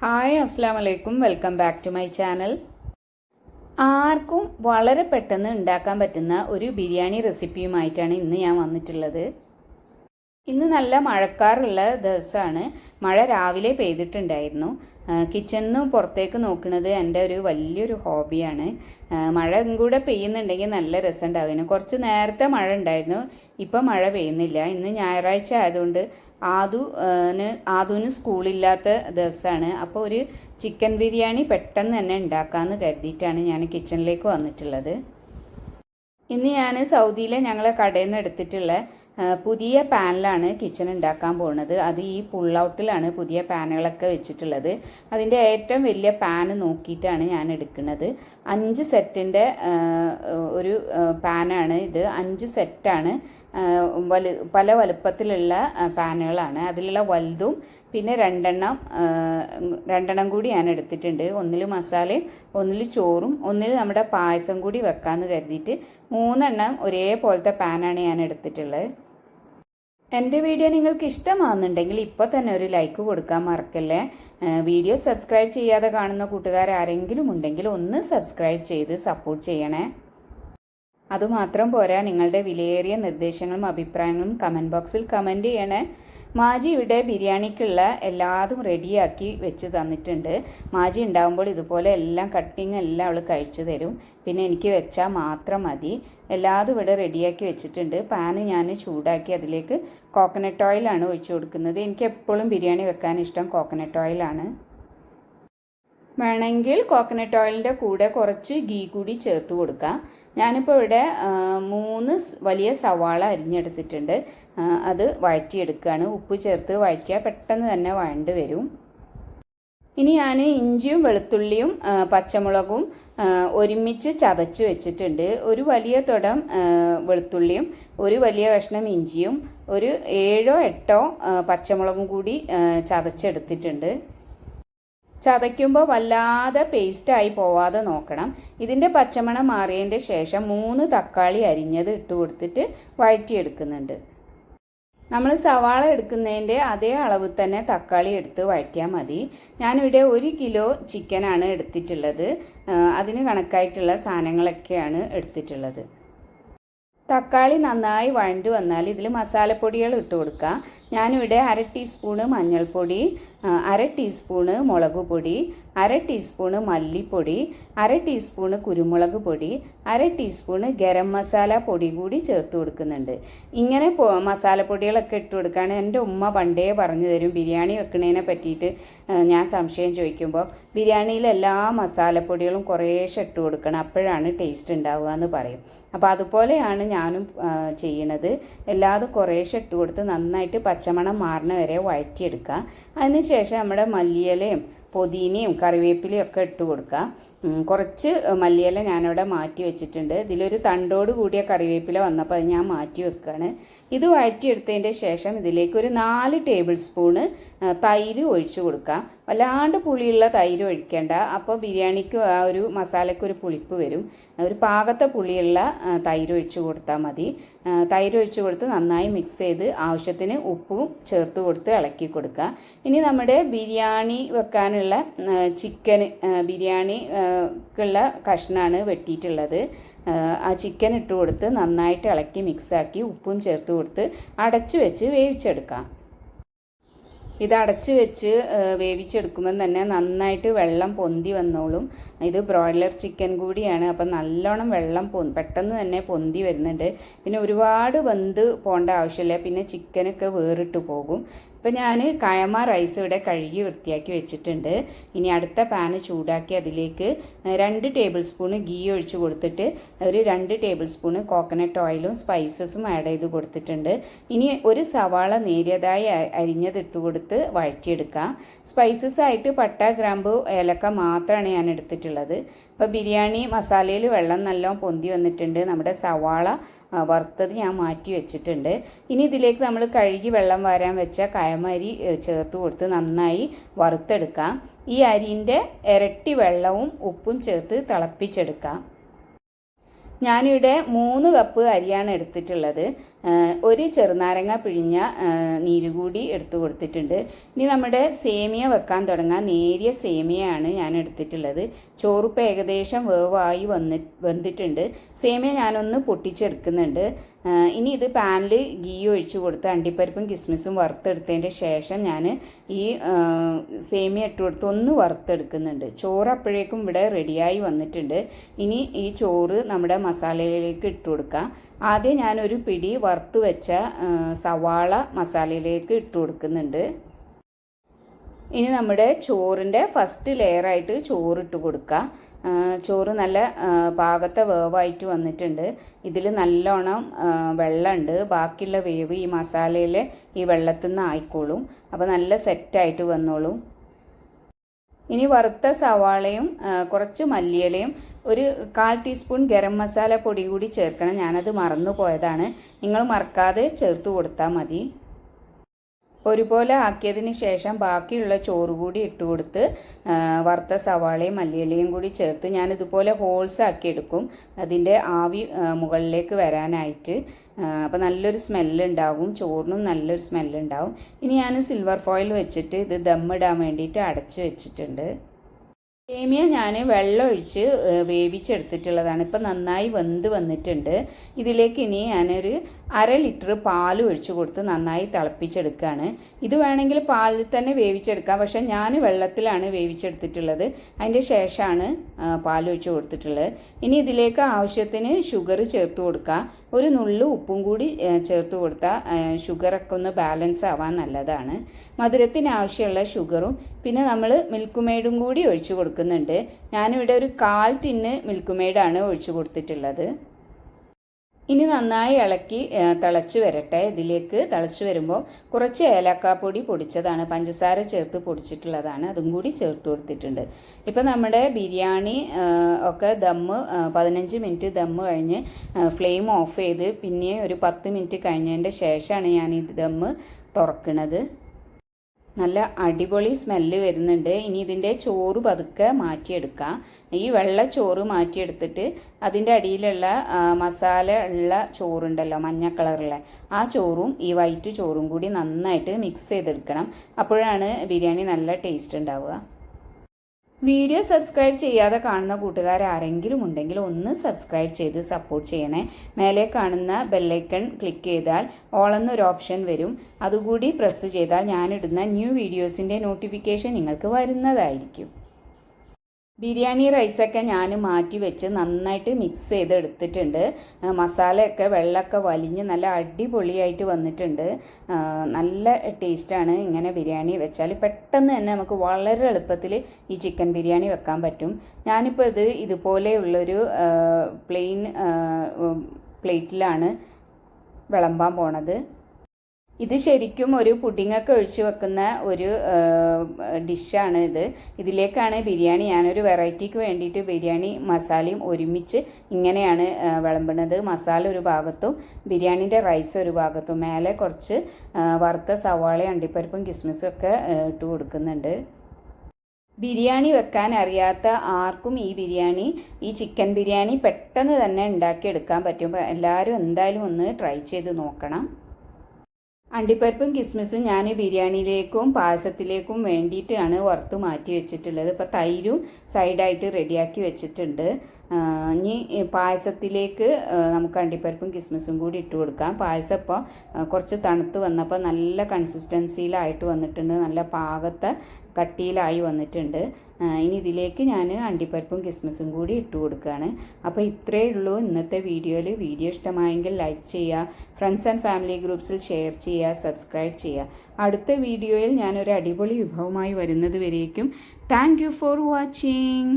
Hi അസ്സാം വലൈക്കും welcome back to my channel. ആർക്കും വളരെ പെട്ടെന്ന് ഉണ്ടാക്കാൻ പറ്റുന്ന ഒരു ബിരിയാണി റെസിപ്പിയുമായിട്ടാണ് ഇന്ന് ഞാൻ വന്നിട്ടുള്ളത്. ഇന്ന് നല്ല മഴക്കാറുള്ള ദിവസമാണ്. മഴ രാവിലെ പെയ്തിട്ടുണ്ടായിരുന്നു. കിച്ചണിൽ നിന്ന് പുറത്തേക്ക് നോക്കുന്നത് എന്റെ ഒരു വലിയൊരു ഹോബിയാണ്. മഴ കൂടെ പെയ്യുന്നുണ്ടെങ്കിൽ നല്ല രസം ഉണ്ടാവുന്നു കുറച്ച് നേരത്തെ മഴ ഉണ്ടായിരുന്നു. ഇപ്പം മഴ പെയ്യുന്നില്ല. ഇന്ന് ഞായറാഴ്ച ആയതുകൊണ്ട് ആദുന് ആദുവിന് സ്കൂളില്ലാത്ത ദിവസമാണ്. അപ്പോൾ ഒരു ചിക്കൻ ബിരിയാണി പെട്ടെന്ന് തന്നെ ഉണ്ടാക്കാമെന്ന് കരുതിയിട്ടാണ് ഞാൻ കിച്ചണിലേക്ക് വന്നിട്ടുള്ളത്. ഇന്ന് ഞാൻ സൗദിയിലെ ഞങ്ങളെ കടയിൽ നിന്ന് എടുത്തിട്ടുള്ള പുതിയ പാനലാണ് കിച്ചൺ ഉണ്ടാക്കാൻ പോകുന്നത്. അത് ഈ പുൾ ഔട്ടിലാണ് പുതിയ പാനുകളൊക്കെ വെച്ചിട്ടുള്ളത്. അതിന്റെ ഏറ്റവും വലിയ പാന് നോക്കിയിട്ടാണ് ഞാൻ എടുക്കുന്നത്. അഞ്ച് സെറ്റിന്റെ ഒരു പാനാണ് ഇത്. അഞ്ച് സെറ്റാണ് വലു പല വലുപ്പത്തിലുള്ള പാനുകളാണ്. അതിലുള്ള വലുതും പിന്നെ രണ്ടെണ്ണം രണ്ടെണ്ണം കൂടി ഞാൻ എടുത്തിട്ടുണ്ട്. ഒന്നിൽ മസാലയും ഒന്നിൽ ചോറും ഒന്നിൽ നമ്മുടെ പായസം കൂടി വെക്കാമെന്ന് കരുതിയിട്ട് മൂന്നെണ്ണം ഒരേപോലത്തെ പാനാണ് ഞാൻ എടുത്തിട്ടുള്ളത്. എന്റെ വീഡിയോ നിങ്ങൾക്ക് ഇഷ്ടമാകുന്നുണ്ടെങ്കിൽ ഇപ്പോൾ തന്നെ ഒരു ലൈക്ക് കൊടുക്കാൻ മറക്കല്ലേ? വീഡിയോ സബ്സ്ക്രൈബ് ചെയ്യാതെ കാണുന്ന കൂട്ടുകാർ ആരെങ്കിലും ഉണ്ടെങ്കിൽ ഒന്ന് സബ്സ്ക്രൈബ് ചെയ്ത് സപ്പോർട്ട് ചെയ്യണേ. അതുമാത്രം പോരാ നിങ്ങളുടെ വിലയേറിയ നിർദ്ദേശങ്ങളും അഭിപ്രായങ്ങളും കമന്റ് ബോക്സിൽ കമന്റ് ചെയ്യണേ. മാജി ഇവിടെ ബിരിയാണിക്കുള്ള എല്ലാതും റെഡിയാക്കി വെച്ച് തന്നിട്ടുണ്ട്. മാജി ഉണ്ടാകുമ്പോൾ ഇതുപോലെ എല്ലാം കട്ടിങ് എല്ലാം അവൾ കഴിച്ചു തരും. പിന്നെ എനിക്ക് വെച്ചാൽ മാത്രം മതി. എല്ലാതും ഇവിടെ റെഡിയാക്കി വെച്ചിട്ടുണ്ട്. പാന് ഞാൻ ചൂടാക്കി അതിലേക്ക് കോക്കനട്ട് ഓയിലാണ് ഒഴിച്ചു കൊടുക്കുന്നത്. എനിക്ക് എപ്പോഴും ബിരിയാണി വെക്കാൻ ഇഷ്ടം കോക്കനട്ട് ഓയിലാണ് വേണമെങ്കിൽ കോക്കനട്ട് ഓയിലിന്റെ കൂടെ കുറച്ച് ഗീ കൂടി ചേർത്ത് കൊടുക്കാം. ഞാനിപ്പോൾ ഇവിടെ മൂന്ന് വലിയ സവാള അരിഞ്ഞെടുത്തിട്ടുണ്ട്. അത് വഴറ്റിയെടുക്കുകയാണ് ഉപ്പ് ചേർത്ത് വഴറ്റിയാൽ പെട്ടെന്ന് തന്നെ വഴണ്ട് വരും. ഇനി ഞാൻ ഇഞ്ചിയും വെളുത്തുള്ളിയും പച്ചമുളകും ഒരുമിച്ച് ചതച്ച് വെച്ചിട്ടുണ്ട്. ഒരു വലിയ തുടം വെളുത്തുള്ളിയും ഒരു വലിയ കഷ്ണം ഇഞ്ചിയും ഒരു ഏഴോ എട്ടോ പച്ചമുളകും കൂടി ചതച്ചെടുത്തിട്ടുണ്ട്. ചതയ്ക്കുമ്പോൾ വല്ലാതെ പേസ്റ്റായി പോവാതെ നോക്കണം. ഇതിന്റെ പച്ചമണം മാറിയതിന്റെ ശേഷം മൂന്ന് തക്കാളി അരിഞ്ഞത് ഇട്ട് കൊടുത്തിട്ട് വഴറ്റിയെടുക്കുന്നുണ്ട്. നമ്മൾ സവാള എടുക്കുന്നതിന്റെ അതേ അളവ് തന്നെ തക്കാളി എടുത്ത് വഴറ്റിയാൽ മതി. ഞാനിവിടെ ഒരു കിലോ ചിക്കനാണ് എടുത്തിട്ടുള്ളത്. അതിന് കണക്കായിട്ടുള്ള സാധനങ്ങളൊക്കെയാണ് എടുത്തിട്ടുള്ളത്. തക്കാളി നന്നായി വഴണ്ടു വന്നാൽ ഇതിൽ മസാലപ്പൊടികൾ ഇട്ട് കൊടുക്കുക. ഞാനിവിടെ അര ടീസ്പൂണ് മഞ്ഞൾപ്പൊടി അര ടീസ്പൂണ് മുളക് പൊടി അര ടീസ്പൂണ് മല്ലിപ്പൊടി അര ടീസ്പൂണ് കുരുമുളക് പൊടി അര ടീസ്പൂണ് ഗരം മസാല പൊടി കൂടി ചേർത്ത് കൊടുക്കുന്നുണ്ട്. ഇങ്ങനെ മസാലപ്പൊടികളൊക്കെ ഇട്ട് കൊടുക്കുകയാണ് എന്റെ ഉമ്മ പണ്ടേ പറഞ്ഞു തരും ബിരിയാണി വെക്കുന്നതിനെ പറ്റിയിട്ട്. ഞാൻ സംശയം ചോദിക്കുമ്പോൾ ബിരിയാണിയിൽ എല്ലാ മസാലപ്പൊടികളും കുറേശ്ശെ ഇട്ട് കൊടുക്കണം അപ്പോഴാണ് ടേസ്റ്റ് ഉണ്ടാവുക എന്ന് പറയും. അപ്പോൾ അതുപോലെയാണ് ഞാനും ചെയ്യണത്. എല്ലാതും കുറേശ്ശെ ഇട്ട് കൊടുത്ത് നന്നായിട്ട് പച്ചമണം മാറണ വരെ വഴറ്റിയെടുക്കുക അതിനുശേഷം നമ്മുടെ മല്ലിയിലയും പൊതിനയും കറിവേപ്പിലയും ഒക്കെ ഇട്ട് കൊടുക്കുക കുറച്ച് മല്ലിയില ഞാനവിടെ മാറ്റി വെച്ചിട്ടുണ്ട്. ഇതിലൊരു തണ്ടോട് കൂടിയ കറിവേപ്പില വന്നപ്പോൾ അത് ഞാൻ മാറ്റി വെക്കുകയാണ് ഇത് വഴറ്റിയെടുത്തതിന്റെ ശേഷം ഇതിലേക്ക് ഒരു നാല് ടേബിൾ സ്പൂണ് തൈര് ഒഴിച്ചു കൊടുക്കാം. വല്ലാണ്ട് പുളിയുള്ള തൈര് ഒഴിക്കേണ്ട. അപ്പോൾ ബിരിയാണിക്ക് ആ ഒരു മസാലയ്ക്ക് ഒരു പുളിപ്പ് വരും. ഒരു പാകത്തെ പുളിയുള്ള തൈര് ഒഴിച്ചു കൊടുത്താൽ മതി. തൈര് ഒഴിച്ച് കൊടുത്ത് നന്നായി മിക്സ് ചെയ്ത് ആവശ്യത്തിന് ഉപ്പും ചേർത്ത് കൊടുത്ത് ഇളക്കി കൊടുക്കുക. ഇനി നമ്മുടെ ബിരിയാണി വെക്കാനുള്ള ചിക്കൻ ബിരിയാണിക്കുള്ള കഷ്ണമാണ് വെട്ടിയിട്ടുള്ളത്. ആ, ചിക്കൻ ഇട്ട് കൊടുത്ത് നന്നായിട്ട് ഇളക്കി മിക്സാക്കി ഉപ്പും ചേർത്ത് കൊടുത്ത് അടച്ചു വെച്ച് വേവിച്ചെടുക്കാം. ഇത് അടച്ചു വെച്ച് വേവിച്ചെടുക്കുമ്പോൾ തന്നെ നന്നായിട്ട് വെള്ളം പൊന്തി വന്നോളും. ഇത് ബ്രോയിലർ ചിക്കൻ കൂടിയാണ് അപ്പം നല്ലോണം വെള്ളം പൊ പെട്ടെന്ന് തന്നെ പൊന്തി വരുന്നുണ്ട്. പിന്നെ ഒരുപാട് വെന്ത് പോകേണ്ട ആവശ്യമില്ല പിന്നെ ചിക്കനൊക്കെ വേറിട്ട് പോകും. ഇപ്പം ഞാൻ കയമ റൈസ് ഇവിടെ കഴുകി വൃത്തിയാക്കി വെച്ചിട്ടുണ്ട്. ഇനി അടുത്ത പാന് ചൂടാക്കി അതിലേക്ക് രണ്ട് ടേബിൾ സ്പൂണ് ഗീ ഒഴിച്ച് കൊടുത്തിട്ട് ഒരു രണ്ട് ടേബിൾ സ്പൂണ് കോക്കനട്ട് ഓയിലും സ്പൈസസും ആഡ് ചെയ്ത് കൊടുത്തിട്ടുണ്ട്. ഇനി ഒരു സവാള നേരിയതായി അരിഞ്ഞതിട്ട് കൊടുത്ത് വഴറ്റിയെടുക്കാം. സ്പൈസസ് ആയിട്ട് പട്ട ഗ്രാമ്പു ഏലക്ക മാത്രമാണ് ഞാൻ എടുത്തിട്ടുള്ളത്. ഇപ്പോൾ ബിരിയാണി മസാലയിൽ വെള്ളം നല്ലോണം പൊന്തി വന്നിട്ടുണ്ട്. നമ്മുടെ സവാള വറുത്തത് ഞാൻ മാറ്റി വെച്ചിട്ടുണ്ട്. ഇനി ഇതിലേക്ക് നമ്മൾ കഴുകി വെള്ളം വരാൻ വെച്ച കയമരി ചേർത്ത് കൊടുത്ത് നന്നായി വറുത്തെടുക്കാം. ഈ അരിന്റെ ഇരട്ടി വെള്ളവും ഉപ്പും ചേർത്ത് തിളപ്പിച്ചെടുക്കാം. ഞാനിവിടെ മൂന്ന് കപ്പ് അരിയാണ് എടുത്തിട്ടുള്ളത്. ഒരു ചെറുനാരങ്ങ പിഴിഞ്ഞ നീര് കൂടി എടുത്തു കൊടുത്തിട്ടുണ്ട്. ഇനി നമ്മുടെ സേമിയ വെക്കാൻ തുടങ്ങാൻ നേരിയ സേമിയയാണ് ഞാൻ എടുത്തിട്ടുള്ളത്. ചോറുപ്പ് ഏകദേശം വേവായി വന്നി വെന്തിട്ടുണ്ട്. സേമിയ ഞാനൊന്ന് പൊട്ടിച്ചെടുക്കുന്നുണ്ട്. ഇനി ഇത് പാനിൽ ഗീ ഒഴിച്ച് കൊടുത്ത് അണ്ടിപ്പരിപ്പും കിസ്മിസും വറുത്തെടുത്തതിന്റെ ശേഷം ഞാൻ ഈ സേമിയ ഇട്ട് കൊടുത്ത് ഒന്ന് വറുത്തെടുക്കുന്നുണ്ട്. ചോറ് അപ്പോഴേക്കും ഇവിടെ റെഡിയായി വന്നിട്ടുണ്ട്. ഇനി ഈ ചോറ് നമ്മുടെ മസാലയിലേക്ക് ഇട്ട് കൊടുക്കാം. ആദ്യം ഞാനൊരു പിടി വറുത്ത് വെച്ച സവാള മസാലയിലേക്ക് ഇട്ട് കൊടുക്കുന്നുണ്ട്. ഇനി നമ്മുടെ ചോറിന്റെ ഫസ്റ്റ് ലെയറായിട്ട് ചോറിട്ട് കൊടുക്കുക ചോറ് നല്ല പാകത്തെ വേവായിട്ട് വന്നിട്ടുണ്ട്. ഇതിൽ നല്ലോണം വെള്ളമുണ്ട്. ബാക്കിയുള്ള വേവ് ഈ മസാലയിൽ ഈ വെള്ളത്തിൽ നിന്ന് ആയിക്കോളും. അപ്പോൾ നല്ല സെറ്റായിട്ട് വന്നോളും. ഇനി വറുത്ത സവാളയും കുറച്ച് മല്ലിയിലയും ഒരു കാൽ ടീസ്പൂൺ ഗരം മസാല പൊടി കൂടി ചേർക്കണം. ഞാനത് മറന്നു പോയതാണ്. നിങ്ങൾ മറക്കാതെ ചേർത്ത് കൊടുത്താൽ മതി. ഒരുപോലെ ആക്കിയതിന് ശേഷം ബാക്കിയുള്ള ചോറ് കൂടി ഇട്ട് കൊടുത്ത് വറുത്ത സവാളയും മല്ലിയിലയും കൂടി ചേർത്ത് ഞാൻ ഇതുപോലെ ഹോൾസ് ആക്കി എടുക്കും. അതിന്റെ ആവി മുകളിലേക്ക് വരാനായിട്ട്. അപ്പോൾ നല്ലൊരു സ്മെല്ലുണ്ടാകും ചോറിനും നല്ലൊരു സ്മെല്ലുണ്ടാകും ഇനി ഞാൻ സിൽവർ ഫോയിൽ വെച്ചിട്ട് ഇത് ദമ്മിടാൻ വേണ്ടിയിട്ട് അടച്ച് വെച്ചിട്ടുണ്ട്. സേമിയ ഞാൻ വെള്ളം ഒഴിച്ച് വേവിച്ചെടുത്തിട്ടുള്ളതാണ്. ഇപ്പം നന്നായി വെന്ത് വന്നിട്ടുണ്ട്. ഇതിലേക്ക് ഇനി ഞാനൊരു അര ലിറ്റർ പാൽ ഒഴിച്ചു കൊടുത്ത് നന്നായി തിളപ്പിച്ചെടുക്കുകയാണ് ഇത് വേണമെങ്കിൽ പാലിൽ തന്നെ വേവിച്ചെടുക്കാം. പക്ഷേ ഞാൻ വെള്ളത്തിലാണ് വേവിച്ചെടുത്തിട്ടുള്ളത്. അതിന്റെ ശേഷമാണ് പാൽ ഒഴിച്ചു കൊടുത്തിട്ടുള്ളത്. ഇനി ഇതിലേക്ക് ആവശ്യത്തിന് ഷുഗർ ചേർത്ത് കൊടുക്കുക ഒരു നുള്ളു ഉപ്പും കൂടി ചേർത്ത് കൊടുത്താൽ ഷുഗറൊക്കെ ഒന്ന് ബാലൻസ് ആവാൻ നല്ലതാണ്. മധുരത്തിന് ആവശ്യമുള്ള ഷുഗറും പിന്നെ നമ്മൾ മിൽക്ക് മെയ്ഡും കൂടി ഒഴിച്ചു കൊടുക്കുന്നുണ്ട്. ഞാനിവിടെ ഒരു കാൽ ടിന്ന് മിൽക്ക് ഒഴിച്ചു കൊടുത്തിട്ടുള്ളത്. ഇനി നന്നായി ഇളക്കി തിളച്ച് വരട്ടെ. ഇതിലേക്ക് തിളച്ച് വരുമ്പോൾ കുറച്ച് ഏലക്കാപ്പൊടി പൊടിച്ചതാണ്. പഞ്ചസാര ചേർത്ത് പൊടിച്ചിട്ടുള്ളതാണ്. അതും കൂടി ചേർത്ത് കൊടുത്തിട്ടുണ്ട്. ഇപ്പം നമ്മുടെ ബിരിയാണി ഒക്കെ ദമ്മ് പതിനഞ്ച് മിനിറ്റ് ദമ്മ് കഴിഞ്ഞ് ഫ്ലെയിം ഓഫ് ചെയ്ത് പിന്നെ ഒരു പത്ത് മിനിറ്റ് കഴിഞ്ഞതിന്റെ ശേഷമാണ് ഞാൻ ഈ ദമ്മ് തുറക്കുന്നത് നല്ല അടിപൊളി സ്മെല്ല് വരുന്നുണ്ട്. ഇനി ഇതിന്റെ ചോറ് പതുക്കെ മാറ്റിയെടുക്കാം. ഈ വെള്ള ചോറ് മാറ്റിയെടുത്തിട്ട് അതിന്റെ അടിയിലുള്ള മസാല ഉള്ള ചോറുണ്ടല്ലോ മഞ്ഞ കളറിലെ ആ ചോറും ഈ വൈറ്റ് ചോറും കൂടി നന്നായിട്ട് മിക്സ് ചെയ്തെടുക്കണം. അപ്പോഴാണ് ബിരിയാണി നല്ല ടേസ്റ്റ് ഉണ്ടാവുക. വീഡിയോ സബ്സ്ക്രൈബ് ചെയ്യാതെ കാണുന്ന കൂട്ടുകാർ ആരെങ്കിലും ഉണ്ടെങ്കിൽ ഒന്ന് സബ്സ്ക്രൈബ് ചെയ്ത് സപ്പോർട്ട് ചെയ്യണേ. മേലെ കാണുന്ന ബെല്ലൈക്കൺ ക്ലിക്ക് ചെയ്താൽ ഓൾ ഓപ്ഷൻ വരും. അതുകൂടി പ്രസ് ചെയ്താൽ ഞാനിടുന്ന ന്യൂ വീഡിയോസിന്റെ നോട്ടിഫിക്കേഷൻ നിങ്ങൾക്ക് വരുന്നതായിരിക്കും. ബിരിയാണി റൈസൊക്കെ ഞാൻ മാറ്റി വെച്ച് നന്നായിട്ട് മിക്സ് ചെയ്ത് എടുത്തിട്ടുണ്ട് മസാലയൊക്കെ വെള്ളമൊക്കെ വലിഞ്ഞ് നല്ല അടിപൊളിയായിട്ട് വന്നിട്ടുണ്ട്. നല്ല ടേസ്റ്റാണ് ഇങ്ങനെ ബിരിയാണി വെച്ചാൽ പെട്ടെന്ന് തന്നെ നമുക്ക് വളരെ എളുപ്പത്തിൽ ഈ ചിക്കൻ ബിരിയാണി വെക്കാൻ പറ്റും. ഞാനിപ്പോൾ ഇത് ഇതുപോലെയുള്ളൊരു പ്ലെയിൻ പ്ലേറ്റിലാണ് വിളമ്പാൻ പോണത്. ഇത് ശരിക്കും ഒരു പുഡിങ്ങൊക്കെ ഒഴിച്ചു വെക്കുന്ന ഒരു ഡിഷാണ് ഇത്. ഇതിലേക്കാണ് ബിരിയാണി ഞാനൊരു വെറൈറ്റിക്ക് വേണ്ടിയിട്ട് ബിരിയാണി മസാലയും ഒരുമിച്ച് ഇങ്ങനെയാണ് വിളമ്പുന്നത്. മസാല ഒരു ഭാഗത്തും ബിരിയാണിന്റെ റൈസ് ഒരു ഭാഗത്തും. മേലെ കുറച്ച് വറുത്ത സവാള അണ്ടിപ്പരിപ്പും കിസ്മിസും ഒക്കെ ഇട്ട് കൊടുക്കുന്നുണ്ട്. ബിരിയാണി വെക്കാൻ അറിയാത്ത ആർക്കും ഈ ബിരിയാണി ഈ ചിക്കൻ ബിരിയാണി പെട്ടെന്ന് തന്നെ ഉണ്ടാക്കിയെടുക്കാൻ പറ്റും. എല്ലാവരും എന്തായാലും ഒന്ന് ട്രൈ ചെയ്ത് നോക്കണം. അണ്ടിപ്പരിപ്പും കിസ്മിസും ഞാൻ ബിരിയാണിയിലേക്കും പായസത്തിലേക്കും വേണ്ടിയിട്ടാണ് വറുത്ത് മാറ്റി വെച്ചിട്ടുള്ളത്. ഇപ്പോൾ തൈരും സൈഡായിട്ട് റെഡിയാക്കി വെച്ചിട്ടുണ്ട്. ഇനി പായസത്തിലേക്ക് നമുക്ക് അണ്ടിപ്പരിപ്പും കിസ്മിസും കൂടി ഇട്ട് കൊടുക്കാം. പായസം ഇപ്പോൾ കുറച്ച് തണുത്ത് വന്നപ്പോൾ നല്ല കൺസിസ്റ്റൻസിയിലായിട്ട് വന്നിട്ടുണ്ട്. നല്ല പാകത്തെ കട്ടിയിലായി വന്നിട്ടുണ്ട്. ഇനി ഇതിലേക്ക് ഞാൻ അണ്ടിപ്പരിപ്പും കിസ്മസും കൂടി ഇട്ട് കൊടുക്കുകയാണ്. അപ്പോൾ ഇത്രയേ ഉള്ളൂ ഇന്നത്തെ വീഡിയോയിൽ. വീഡിയോ ഇഷ്ടമായെങ്കിൽ ലൈക്ക് ചെയ്യുക ഫ്രണ്ട്സ് ആൻഡ് ഫാമിലി ഗ്രൂപ്പ്സിൽ ഷെയർ ചെയ്യുക സബ്സ്ക്രൈബ് ചെയ്യുക. അടുത്ത വീഡിയോയിൽ ഞാനൊരു അടിപൊളി വിഭവമായി വരുന്നത് വരേക്കും. Thank for watching.